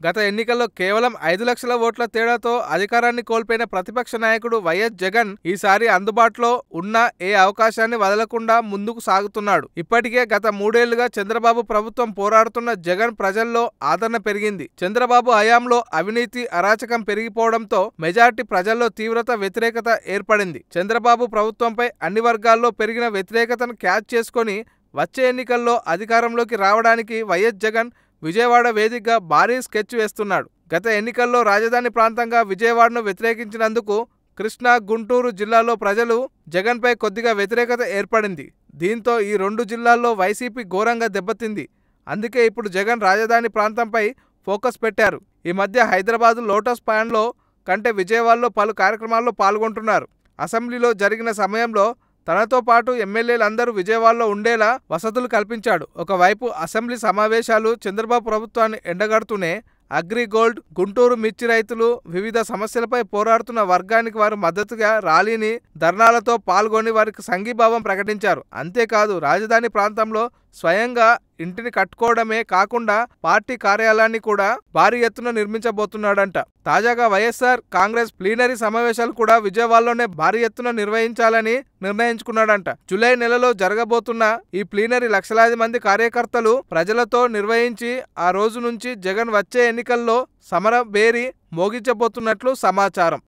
గత ఎన్నికల్లో కేవలం ఐదు లక్షల ఓట్ల తేడాతో అధికారాన్ని కోల్పోయిన ప్రతిపక్ష నాయకుడు వైఎస్ జగన్ ఈసారి అందుబాటులో ఉన్న ఏ అవకాశాన్ని వదలకుండా ముందుకు సాగుతున్నాడు. ఇప్పటికే గత మూడేళ్ళుగా చంద్రబాబు ప్రభుత్వం పోరాడుతున్న జగన్ ప్రజల్లో ఆదరణ పెరిగింది. చంద్రబాబు హయాంలో అవినీతి అరాచకం పెరిగిపోవడంతో మెజార్టీ ప్రజల్లో తీవ్రత వ్యతిరేకత ఏర్పడింది. చంద్రబాబు ప్రభుత్వంపై అన్ని వర్గాల్లో పెరిగిన వ్యతిరేకతను క్యాచ్ చేసుకొని వచ్చే ఎన్నికల్లో అధికారంలోకి రావడానికి వైఎస్ జగన్ విజయవాడ వేదికగా భారీ స్కెచ్ వేస్తున్నాడు. గత ఎన్నికల్లో రాజధాని ప్రాంతంగా విజయవాడను వ్యతిరేకించినందుకు కృష్ణా గుంటూరు జిల్లాలో ప్రజలు జగన్పై కొద్దిగా వ్యతిరేకత ఏర్పడింది. దీంతో ఈ రెండు జిల్లాల్లో వైసీపీ ఘోరంగా దెబ్బతింది. అందుకే ఇప్పుడు జగన్ రాజధాని ప్రాంతంపై ఫోకస్ పెట్టారు. ఈ మధ్య హైదరాబాద్ లోటస్ పాండ్లో కంటే విజయవాడలో పలు కార్యక్రమాల్లో పాల్గొంటున్నారు. అసెంబ్లీలో జరిగిన సమయంలో తనతో పాటు ఎమ్మెల్యేలందరూ విజయవాడలో ఉండేలా వసతులు కల్పించాడు. ఒకవైపు అసెంబ్లీ సమావేశాలు చంద్రబాబు ప్రభుత్వాన్ని ఎండగడుతూనే అగ్రిగోల్డ్ గుంటూరు మిర్చి రైతులు వివిధ సమస్యలపై పోరాడుతున్న వర్గానికి వారు మద్దతుగా ర్యాలీని ధర్నాలతో పాల్గొని వారికి సంఘీభావం ప్రకటించారు. అంతేకాదు రాజధాని ప్రాంతంలో స్వయంగా ఇంటిని కట్టుకోవడమే కాకుండా పార్టీ కార్యాలయాన్ని కూడా భారీ ఎత్తున నిర్మించబోతున్నాడంట. తాజాగా వైఎస్ఆర్ కాంగ్రెస్ ప్లీనరీ సమావేశాలు కూడా విజయవాడలోనే భారీ ఎత్తున నిర్వహించాలని నిర్ణయించుకున్నాడంట. జూలై నెలలో జరగబోతున్న ఈ ప్లీనరీ లక్షలాది మంది కార్యకర్తలు ప్రజలతో నిర్వహించి ఆ రోజు నుంచి జగన్ వచ్చే ఎన్నికల్లో సమర బేరి మోగించబోతున్నట్లు సమాచారం.